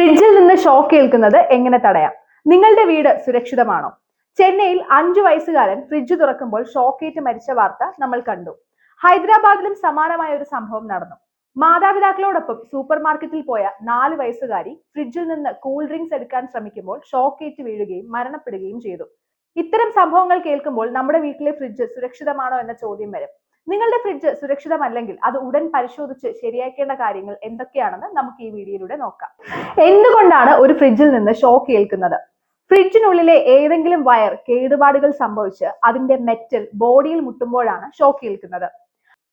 ഫ്രിഡ്ജിൽ നിന്ന് ഷോക്ക് ഏൽക്കുന്നത് എങ്ങനെ തടയാം? നിങ്ങളുടെ വീട് സുരക്ഷിതമാണോ? ചെന്നൈയിൽ അഞ്ചു വയസ്സുകാരൻ ഫ്രിഡ്ജ് തുറക്കുമ്പോൾ ഷോക്കേറ്റ് മരിച്ച വാർത്ത നമ്മൾ കണ്ടു. ഹൈദരാബാദിലും സമാനമായ ഒരു സംഭവം നടന്നു. മാതാപിതാക്കളോടൊപ്പം സൂപ്പർ മാർക്കറ്റിൽ പോയ നാല് വയസ്സുകാരി ഫ്രിഡ്ജിൽ നിന്ന് കൂൾ ഡ്രിങ്ക്സ് എടുക്കാൻ ശ്രമിക്കുമ്പോൾ ഷോക്കേറ്റ് വീഴുകയും മരണപ്പെടുകയും ചെയ്തു. ഇത്തരം സംഭവങ്ങൾ കേൾക്കുമ്പോൾ നമ്മുടെ വീട്ടിലെ ഫ്രിഡ്ജ് സുരക്ഷിതമാണോ എന്ന ചോദ്യം വരും. നിങ്ങളുടെ ഫ്രിഡ്ജ് സുരക്ഷിതമല്ലെങ്കിൽ അത് ഉടൻ പരിശോധിച്ച് ശരിയാക്കേണ്ട കാര്യങ്ങൾ എന്തൊക്കെയാണെന്ന് നമുക്ക് ഈ വീഡിയോയിലൂടെ നോക്കാം. എന്തുകൊണ്ടാണ് ഒരു ഫ്രിഡ്ജിൽ നിന്ന് ഷോക്ക് ഏൽക്കുന്നത്? ഫ്രിഡ്ജിനുള്ളിലെ ഏതെങ്കിലും വയർ കേടുപാടുകൾ സംഭവിച്ച് അതിന്റെ മെറ്റൽ ബോഡിയിൽ മുട്ടുമ്പോഴാണ് ഷോക്ക് ഏൽക്കുന്നത്.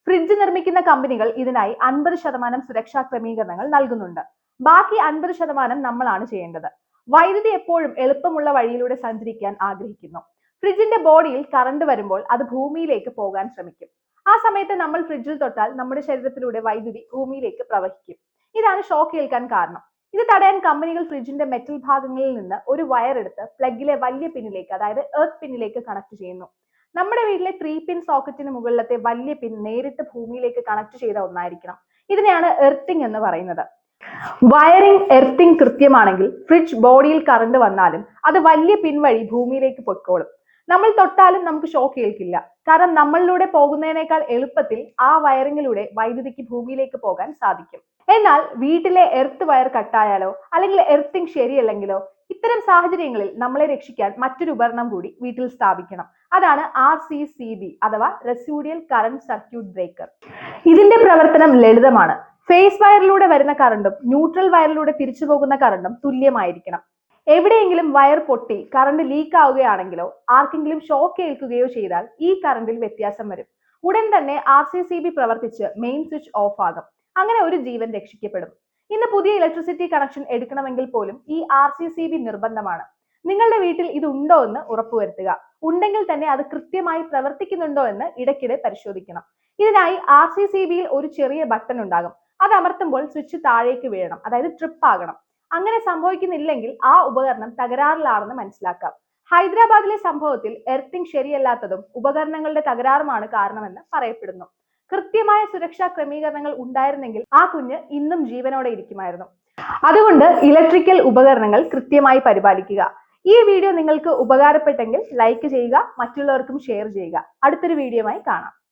ഫ്രിഡ്ജ് നിർമ്മിക്കുന്ന കമ്പനികൾ ഇതിനായി അൻപത് ശതമാനം സുരക്ഷാ ക്രമീകരണങ്ങൾ നൽകുന്നുണ്ട്. ബാക്കി അൻപത് ശതമാനം നമ്മളാണ് ചെയ്യേണ്ടത്. വൈദ്യുതി എപ്പോഴും എളുപ്പമുള്ള വഴിയിലൂടെ സഞ്ചരിക്കാൻ ആഗ്രഹിക്കുന്നു. ഫ്രിഡ്ജിന്റെ ബോഡിയിൽ കറണ്ട് വരുമ്പോൾ അത് ഭൂമിയിലേക്ക് പോകാൻ ശ്രമിക്കും. ആ സമയത്ത് നമ്മൾ ഫ്രിഡ്ജിൽ തൊട്ടാൽ നമ്മുടെ ശരീരത്തിലൂടെ വൈദ്യുതി ഭൂമിയിലേക്ക് പ്രവഹിക്കും. ഇതാണ് ഷോക്ക് ഏൽക്കാൻ കാരണം. ഇത് തടയാൻ കമ്പനികൾ ഫ്രിഡ്ജിന്റെ മെറ്റൽ ഭാഗങ്ങളിൽ നിന്ന് ഒരു വയർ എടുത്ത് പ്ലഗിലെ വലിയ പിന്നിലേക്ക് അതായത് എർത്ത് പിന്നിലേക്ക് കണക്ട് ചെയ്യുന്നു. നമ്മുടെ വീട്ടിലെ ത്രീ പിൻ സോക്കറ്റിന് മുകളിലത്തെ വലിയ പിൻ നേരിട്ട് ഭൂമിയിലേക്ക് കണക്ട് ചെയ്ത ഒന്നായിരിക്കണം. ഇതിനെയാണ് എർത്തിങ് എന്ന് പറയുന്നത്. വയറിംഗ് എർത്തിങ് കൃത്യമാണെങ്കിൽ ഫ്രിഡ്ജ് ബോഡിയിൽ കറണ്ട് വന്നാലും അത് വലിയ പിൻ വഴി ഭൂമിയിലേക്ക് പൊയ്ക്കോളും. നമ്മൾ തൊട്ടാലും നമുക്ക് ഷോക്ക് ഏൽക്കില്ല. കാരണം നമ്മളിലൂടെ പോകുന്നതിനേക്കാൾ എളുപ്പത്തിൽ ആ വയറിങ്ങിലൂടെ വൈദ്യുതിക്ക് ഭൂമിയിലേക്ക് പോകാൻ സാധിക്കും. എന്നാൽ വീട്ടിലെ എർത്ത് വയർ കട്ടായാലോ അല്ലെങ്കിൽ എർത്തിങ് ശരിയല്ലെങ്കിലോ ഇത്തരം സാഹചര്യങ്ങളിൽ നമ്മളെ രക്ഷിക്കാൻ മറ്റൊരു ഉപകരണം കൂടി വീട്ടിൽ സ്ഥാപിക്കണം. അതാണ് ആർ സി സി ബി അഥവാ റെസ്യൂഡിയൽ കറണ്ട് സർക്യൂട്ട് ബ്രേക്കർ ഇതിന്റെ പ്രവർത്തനം ലളിതമാണ്. ഫേസ് വയറിലൂടെ വരുന്ന കറണ്ടും ന്യൂട്രൽ വയറിലൂടെ തിരിച്ചു പോകുന്ന കറണ്ടും തുല്യമായിരിക്കണം. എവിടെയെങ്കിലും വയർ പൊട്ടി കറണ്ട് ലീക്ക് ആവുകയാണെങ്കിലോ ആർക്കെങ്കിലും ഷോക്ക് ഏൽക്കുകയോ ചെയ്താൽ ഈ കറണ്ടിൽ വ്യത്യാസം വരും. ഉടൻ തന്നെ ആർ സി സി ബി പ്രവർത്തിച്ച് മെയിൻ സ്വിച്ച് ഓഫ് ആകും. അങ്ങനെ ഒരു ജീവൻ രക്ഷിക്കപ്പെടും. ഇന്ന് പുതിയ ഇലക്ട്രിസിറ്റി കണക്ഷൻ എടുക്കണമെങ്കിൽ പോലും ഈ ആർ സി സി ബി നിർബന്ധമാണ്. നിങ്ങളുടെ വീട്ടിൽ ഇത് ഉണ്ടോ എന്ന് ഉറപ്പുവരുത്തുക. ഉണ്ടെങ്കിൽ തന്നെ അത് കൃത്യമായി പ്രവർത്തിക്കുന്നുണ്ടോ എന്ന് ഇടയ്ക്കിടെ പരിശോധിക്കണം. ഇതിനായി ആർ സി സി ബിയിൽ ഒരു ചെറിയ ബട്ടൺ ഉണ്ടാകും. അത് അമർത്തുമ്പോൾ സ്വിച്ച് താഴേക്ക് വീഴണം. അതായത് ട്രിപ്പ് ആകണം. അങ്ങനെ സംഭവിക്കുന്നില്ലെങ്കിൽ ആ ഉപകരണം തകരാറിലാണെന്ന് മനസ്സിലാക്കാം. ഹൈദരാബാദിലെ സംഭവത്തിൽ എർത്തിങ് ശരിയല്ലാത്തതും ഉപകരണങ്ങളുടെ തകരാറുമാണ് കാരണമെന്ന് പറയപ്പെടുന്നു. കൃത്യമായ സുരക്ഷാ ക്രമീകരണങ്ങൾ ഉണ്ടായിരുന്നെങ്കിൽ ആ കുഞ്ഞ് ഇന്നും ജീവനോടെ ഇരിക്കുമായിരുന്നു. അതുകൊണ്ട് ഇലക്ട്രിക്കൽ ഉപകരണങ്ങൾ കൃത്യമായി പരിപാലിക്കുക. ഈ വീഡിയോ നിങ്ങൾക്ക് ഉപകാരപ്പെട്ടെങ്കിൽ ലൈക്ക് ചെയ്യുക മറ്റുള്ളവർക്കും ഷെയർ ചെയ്യുക. അടുത്തൊരു വീഡിയോയുമായി കാണാം.